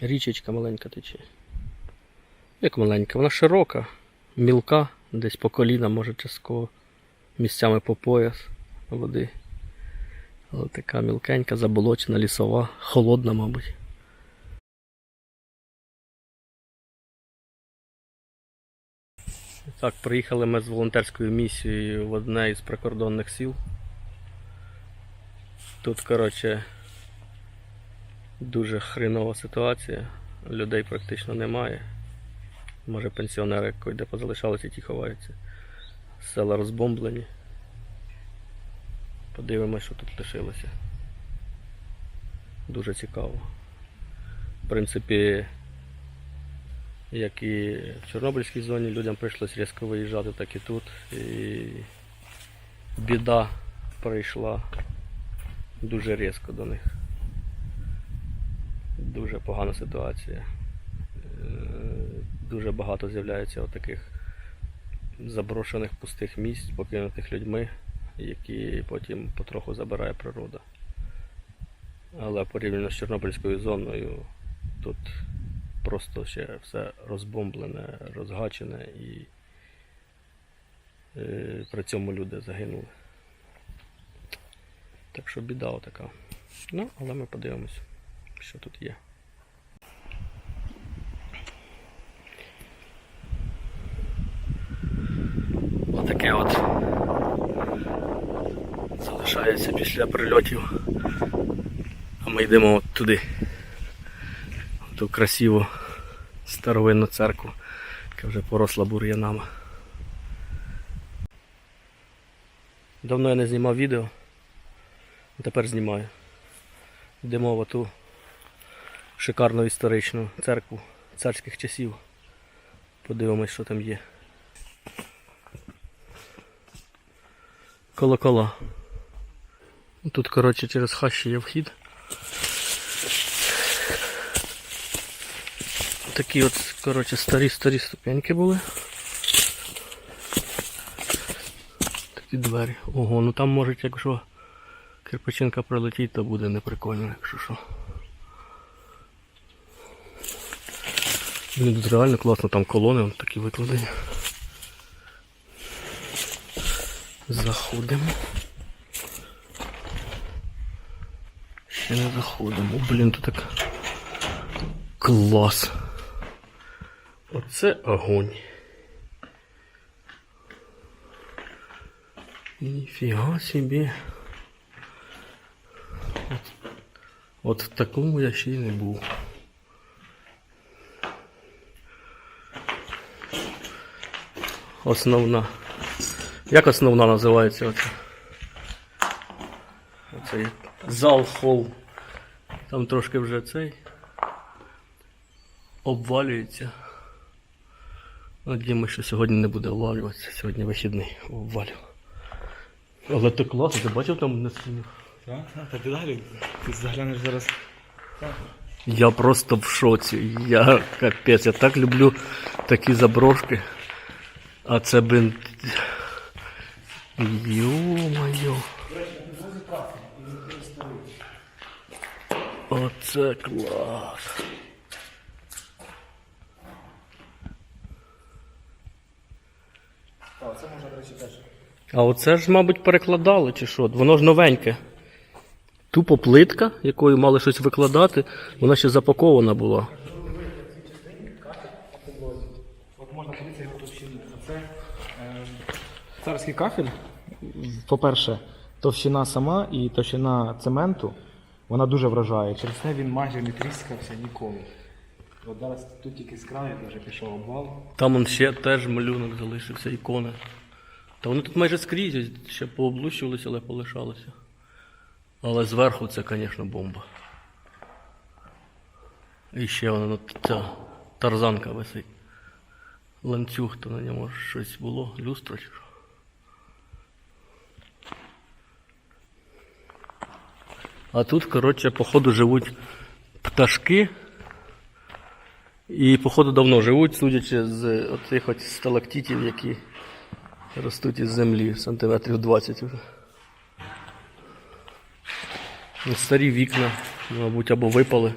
Річечка маленька тече. Як маленька, вона широка, мілка, десь по коліна, може частково, місцями по пояс води. Але така мілкенька, заболочена, лісова, холодна, мабуть. Так, приїхали ми з волонтерською місією в одне із прикордонних сіл. Тут, коротше, дуже хренова ситуація. Людей практично немає. Може пенсіонери де позалишалися, ті ховаються. Села розбомблені. Подивимось, що тут лишилося. Дуже цікаво. В принципі, як і в Чорнобильській зоні людям прийшлось різко виїжджати, так і тут. І біда прийшла дуже різко до них. Дуже погана ситуація. Е, Дуже багато з'являється таких заброшених пустих місць, покинутих людьми, які потім потроху забирає природа. Але порівняно з Чорнобильською зоною тут просто ще все розбомблене, розгачене і е, при цьому люди загинули. Так що біда отака. Ну, але ми подивимось, що тут є. Отаке от залишається після прильотів. А ми йдемо от туди. В ту красиву старовинну церкву, яка вже поросла бур'янами. Давно я не знімав відео. Тепер знімаю. Йдемо в ту шикарну історичну церкву царських часів. Подивимось, що там є. Колокола. Тут, коротше, через хащі є вхід. Такі от, коротше, старі-старі ступеньки були. Такі двері. Ого, ну там може, якщо кирпичинка пролетить, то буде неприкольно, якщо що. Тут реально класно, там колони вон такі викладені. Заходимо. Ще не заходимо. Блін, тут так. Клас. Оце огонь. Ніфіга собі. От, от в такому я ще й не був. Основна. Як основна називається оце? Оцей зал хол. Там трошки вже цей обвалюється. Надіємо, що сьогодні не буде обвалюватися, сьогодні вихідний обвалю. Але ти класно, ти бачив там на стіні? Так, так, ти далі. Ти заглянеш зараз. Я просто в шоці. Я капець, я так люблю такі заброшки. А це блин. Йо-моє. Оце клас. Так, це можна, до речі, теж. А оце ж, мабуть, перекладали чи що? Воно ж новеньке. Тупо плитка, якою мали щось викладати, вона ще запакована була. От можна подивитися його товщину. Це е, царський кафель. По-перше, товщина сама і товщина цементу, вона дуже вражає. Через це він майже не тріскався ніколи. От зараз тут тільки з краю вже пішов обвал. Там он ще теж малюнок залишився, ікони. Та вони тут майже скрізь ще пооблущувалися, але полишалися. Але зверху це, звісно, бомба. І ще вона ну, ця тарзанка висить. Ланцюг, то на ньому щось було, люстра чи що. А тут, коротше, походу живуть пташки. І, походу, давно живуть, судячи з оцих от сталактитів, які ростуть із землі, сантиметрів 20 вже. Ну, Старі вікна, мабуть, або випали,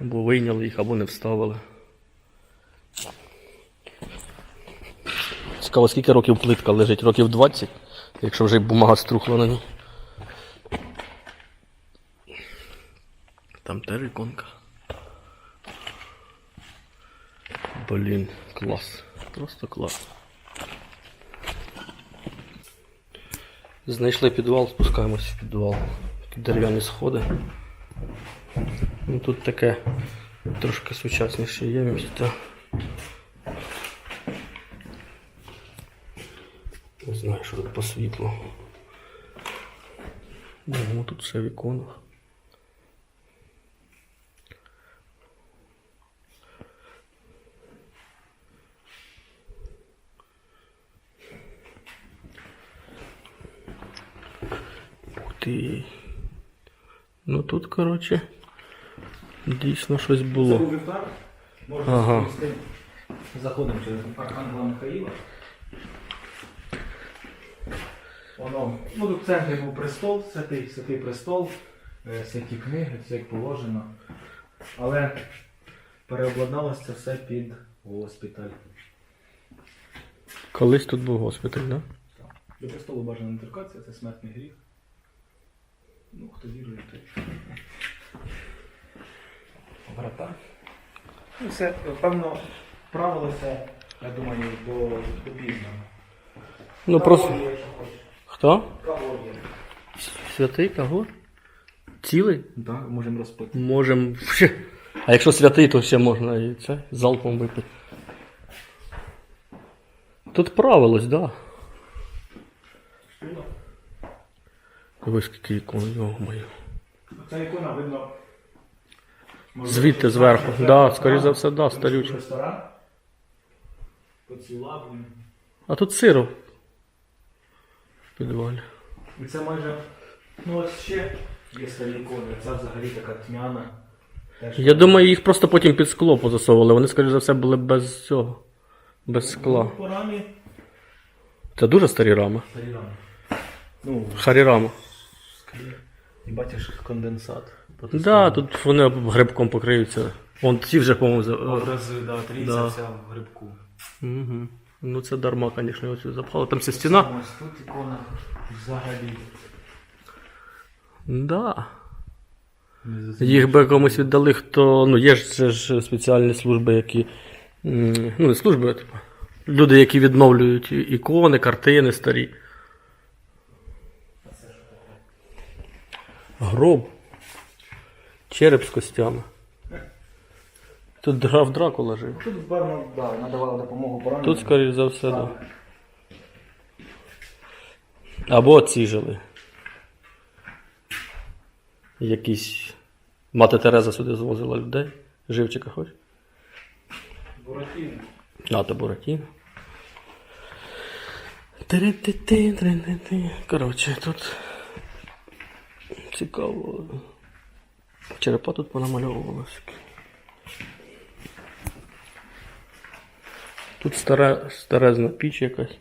Або вийняли їх, або не вставили. Цікаво, скільки років плитка лежить? Років 20, якщо вже бумага струхла на ній. Там теж іконка. Блін, клас. Просто клас. Знайшли підвал, спускаємось в підвал. Такі дерев'яні сходи. Ну, тут таке трошки сучасніше є місце. Не знаю, що тут по світлу. Ну, тут все в іконах. Ти. Ну тут, коротше, дійсно щось було. Це був вівтар. Можна Ага. сповісти. Заходимо через Архангела Михаїла. Воно, ну тут в центрі був престол, святий, святий престол, е, святі книги, все як положено. Але переобладналося це все під госпіталь. Колись тут був госпіталь, так? да? До престолу бажана не торкатися, це смертний гріх. Ну, хто вірує, той. Врата. Ну, все, певно, правилося, я думаю, до, до пізно. Ну просто. Хто? Кавор є. Святий Кагор? Цілий? Так, можемо розпити. Можем. А якщо святий, то ще можна і це залпом випити. Тут правилось, да. Ось скільки ікон, його моє. Ця ікона видно. Звідти зверху. Да, скоріше за все, да, тут Ресторан. А тут сироп. В підвалі. І це майже. Ну ось ще є старі ікони. Ця взагалі така тьмяна. Теж Я думаю, їх просто потім під скло позасовували. Вони, скоріше за все, були без цього. Без скла. Ну, По рамі Це дуже старі рами. старі рами. Ну, Харірама. І бачиш конденсат. Да, тут вони грибком покриються. Вон ці вже, по-моєму, за- Образи, да, трійця Да. вся в грибку. Угу. Ну це дарма, звісно, ось запхали. Там ця стіна. Ось тут ікона взагалі. Да. Їх би комусь віддали, хто. Ну, є ж, це ж спеціальні служби, які. Ну, не служби, а типу. Люди, які відновлюють ікони, картини старі. Гроб. Череп з костями. Тут граф Дракула жив. Тут, певно, да, надавали допомогу пораненим. Тут, скоріш за все, так. Да. Або ці жили. Якісь. Мати Тереза сюди звозила людей. Живчика хоч. Буратіно. А, то Буратіно. Коротше, тут цікаво. Черепа тут понамальовувалися. Тут стара, старезна піч якась.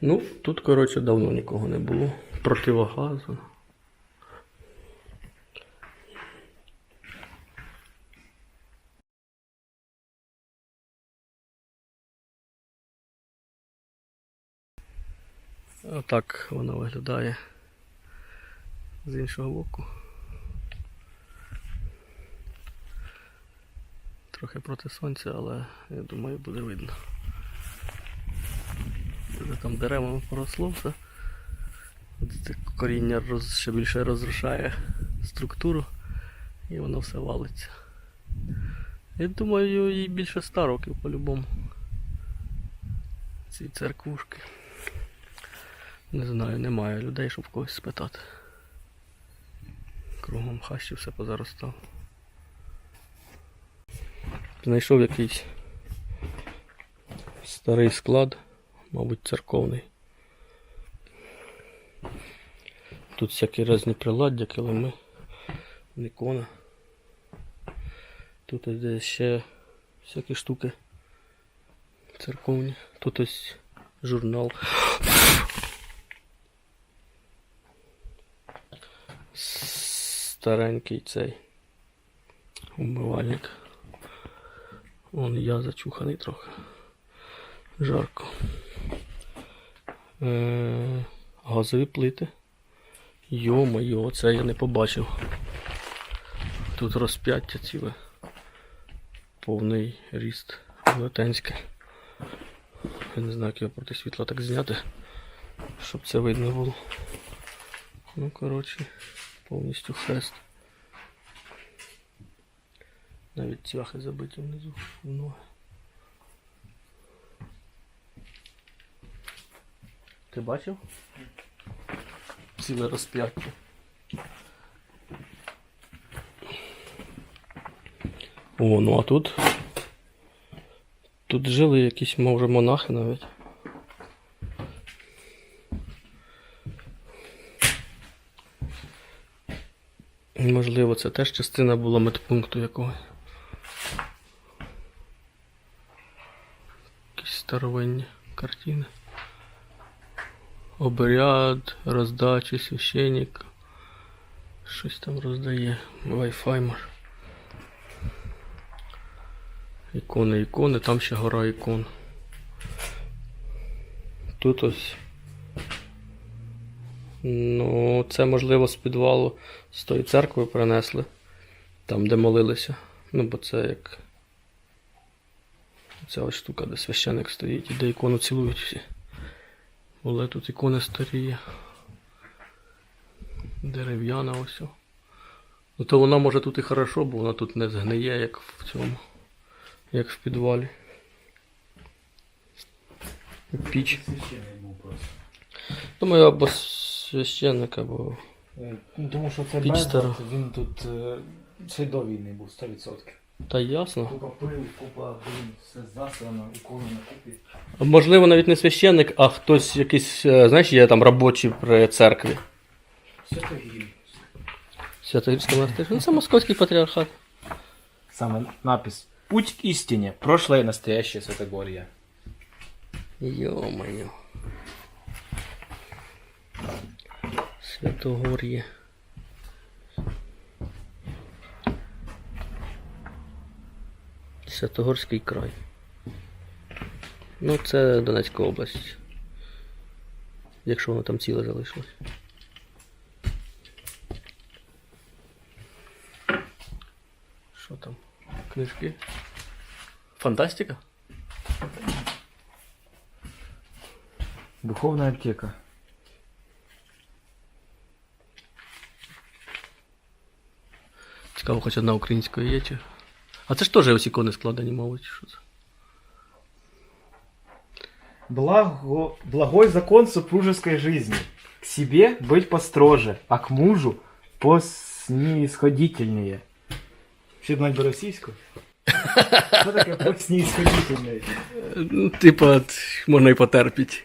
Ну, тут, коротше, давно нікого не було. Противогазу. Отак воно виглядає з іншого боку. Трохи проти сонця, але я думаю буде видно. Вже там деревами поросло все. Коріння роз, ще більше розрушає структуру і воно все валиться. Я думаю, їй більше 100 років по-любому. Ці церквушки. Не знаю, немає людей, щоб когось спитати. Кругом хащі все позаростав. Знайшов якийсь старий склад, мабуть, церковний. Тут всякі різні приладдя, килими, ікона. Тут ось ще всякі штуки церковні. Тут ось журнал. Старенький цей умивальник. Вон я зачуханий трохи. Жарко. Е, газові плити. Йо-моє, це я не побачив. Тут розп'яття ціле. Повний ріст велетенське. Я не знаю, як його проти світла так зняти, щоб це видно було. Ну, коротше, повністю хрест. Навіть цвяхи забиті внизу в ноги. Ти бачив? Ціле розп'яття. О, ну а тут. Тут жили якісь, може, монахи навіть. Можливо, це теж частина була медпункту якогось. Якісь старовинні картини. Обряд, роздачі, священник. Щось там роздає. Wi-Fi може. Ікони, ікони, там ще гора ікон. Тут ось. Ну, це можливо з підвалу з тої церкви принесли. Там, де молилися. Ну, бо це як. Ця ось штука, де священик стоїть і де ікону цілують всі. Але тут ікони старі. Дерев'яна ось. Ну то вона може тут і хорошо, бо вона тут не згниє, як в цьому. Як в підвалі. Піч. Думаю, або священник, або. Ну, тому що це Піч Безлад, він тут е, ще до війни був 100%. Та ясно. Купа пил, купа, блін, все засрано, ікони на купі. Можливо, навіть не священник, а хтось якийсь, е, знаєш, є там робочий при церкві. Святогірі. Святогірський монастир. Ну, це московський патріархат. Саме напис. Путь к истине. Прошлое, настоящее Святогорье. Йо-моє. Святогор'є. Святогорський край. Ну, це Донецька область. Якщо воно там ціле залишилось. Що там? Книжки? Фантастика? Духовная аптека. Цікаво, хоч одна українською є чи. А це ж теж ось ікони складені, мовить, що це. Благо... Благой закон супружеской жизни. К себе быть построже, а к мужу поснисходительнее. Ще знать би російську? Що таке поснисходительне? Ну, Типа, можна і потерпіть.